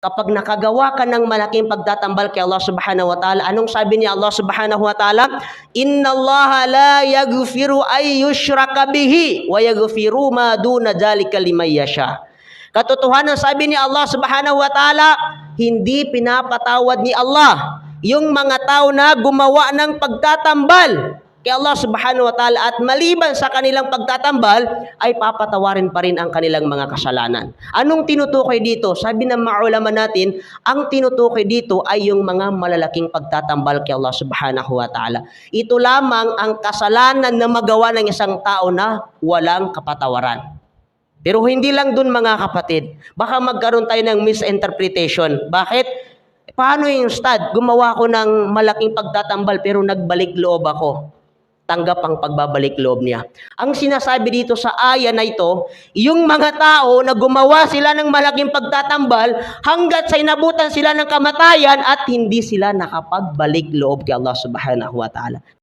Kapag nakagawa ka ng malaking pagtatambal kay Allah subhanahu wa ta'ala, anong sabi ni Allah subhanahu wa ta'ala? Inna Allah la yaghfiru ay yushraka bihi wa yaghfiru ma duna dhalika liman yasha. Katotohanan sabi ni Allah subhanahu wa ta'ala, hindi pinapatawad ni Allah yung mga tao na gumawa ng pagtatambal kay Allah subhanahu wa ta'ala at maliban sa kanilang pagtatambal ay papatawarin pa rin ang kanilang mga kasalanan. Anong tinutukoy dito? Sabi ng mga ulama natin, ang tinutukoy dito ay yung mga malalaking pagtatambal kay Allah subhanahu wa ta'ala. Ito lamang ang kasalanan na magawa ng isang tao na walang kapatawaran. Pero hindi lang dun mga kapatid. Baka magkaroon tayo ng misinterpretation. Bakit? Paano yung stud? Gumawa ko ng malaking pagtatambal pero nagbalik loob ako. Tanggap ang pagbabalik loob niya. Ang sinasabi dito sa aya na ito, yung mga tao na gumawa sila ng malaking pagtatambal hanggat sa inabutan sila ng kamatayan at hindi sila nakapagbalik loob kay Allah subhanahu wa ta'ala.